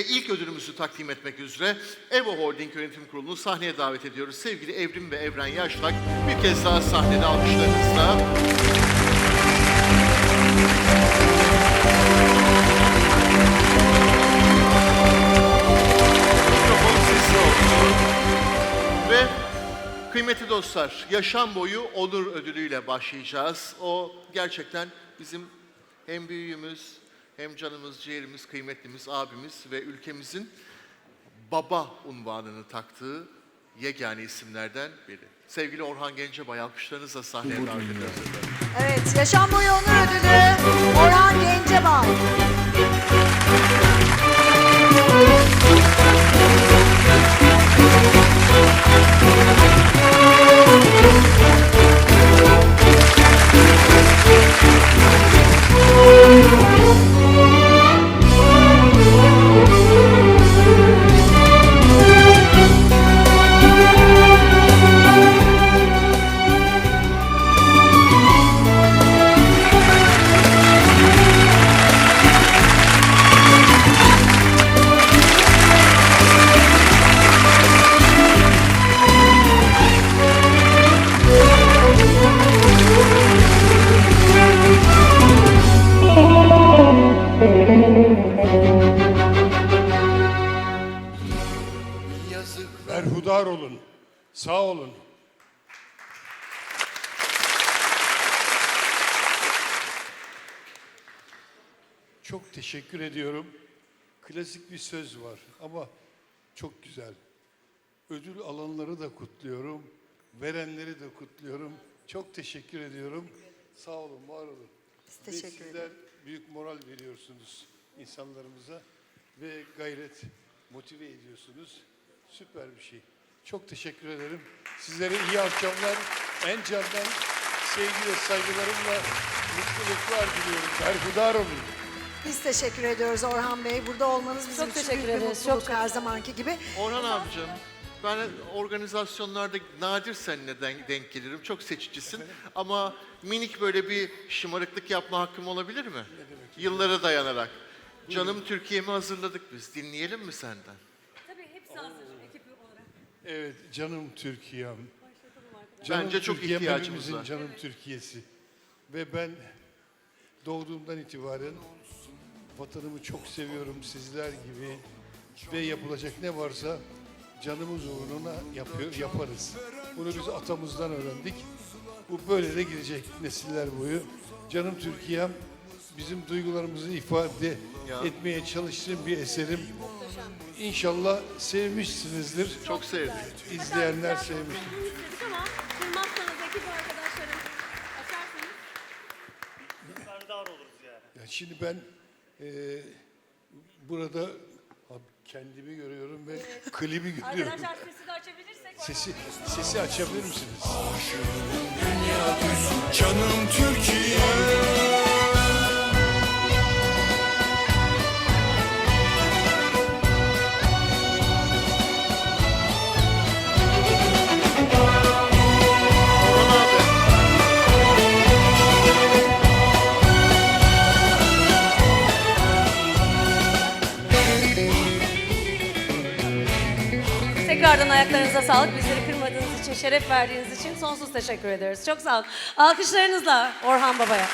ve ilk ödülümüzü takdim etmek üzere Evo Holding Yönetim Kurulu'nu sahneye davet ediyoruz. Sevgili Evrim ve Evren Yaşlak bir kez daha sahnede alkışlarınızla. Ve kıymetli dostlar, yaşam boyu onur ödülüyle başlayacağız. O gerçekten bizim hem büyüğümüz, hem canımız, ciğerimiz, kıymetlimiz, abimiz ve ülkemizin baba unvanını taktığı yegane isimlerden biri. Sevgili Orhan Gencebay alkışlarınızla sahneye davet ediyoruz. Evet, Yaşam Boyu Onur Ödülü Berhudar olun. Sağ olun. Çok teşekkür ediyorum. Klasik bir söz var ama çok güzel. Ödül alanları da kutluyorum. Verenleri de kutluyorum. Çok teşekkür ediyorum. Sağ olun, var olun. Biz Ve teşekkür sizler büyük moral veriyorsunuz insanlarımıza ve gayret motive ediyorsunuz. Süper bir şey. Çok teşekkür ederim. Sizlere iyi akşamlar. En candan sevgi ve saygılarımla mutluluklar diliyorum. Berhudar olun. Biz teşekkür ediyoruz Orhan Bey. Burada olmanız bizim Çok için teşekkür büyük bir ederiz. mutluluk Çok her zamanki gibi. Orhan abicim, ben organizasyonlarda nadir seninle denk, denk gelirim. Çok seçicisin. Ama minik böyle bir şımarıklık yapma hakkım olabilir mi? Yıllara dayanarak. Canım Türkiye'mi hazırladık biz. Dinleyelim mi senden? Evet canım Türkiye'm. Bence çok Türkiye'm ihtiyacımız hepimizin var. canım Türkiye'si. Ve ben doğduğumdan itibaren vatanımı çok seviyorum sizler gibi. Ve yapılacak ne varsa canımız uğruna yapıyor, yaparız. Bunu biz atamızdan öğrendik. Bu böyle de gidecek nesiller boyu. Canım Türkiye'm bizim duygularımızı ifade etmeye çalıştığım bir eserim. İnşallah sevmişsinizdir. Çok sevdik. İzleyenler sevmiştir. İstedik ama kırmazsanız ekip arkadaşlarım açarsanız. Serdar oluruz yani. Ya şimdi ben eee, burada abi kendimi görüyorum ve klibi görüyorum. Arkadaşlar sesi de açabilirsek. Sesi sesi açabilir misiniz? Canım Türkiye Tekrardan ayaklarınıza sağlık. Bizleri kırmadığınız için, şeref verdiğiniz için sonsuz teşekkür ederiz. Çok sağ olun. Alkışlarınızla Orhan Baba'ya.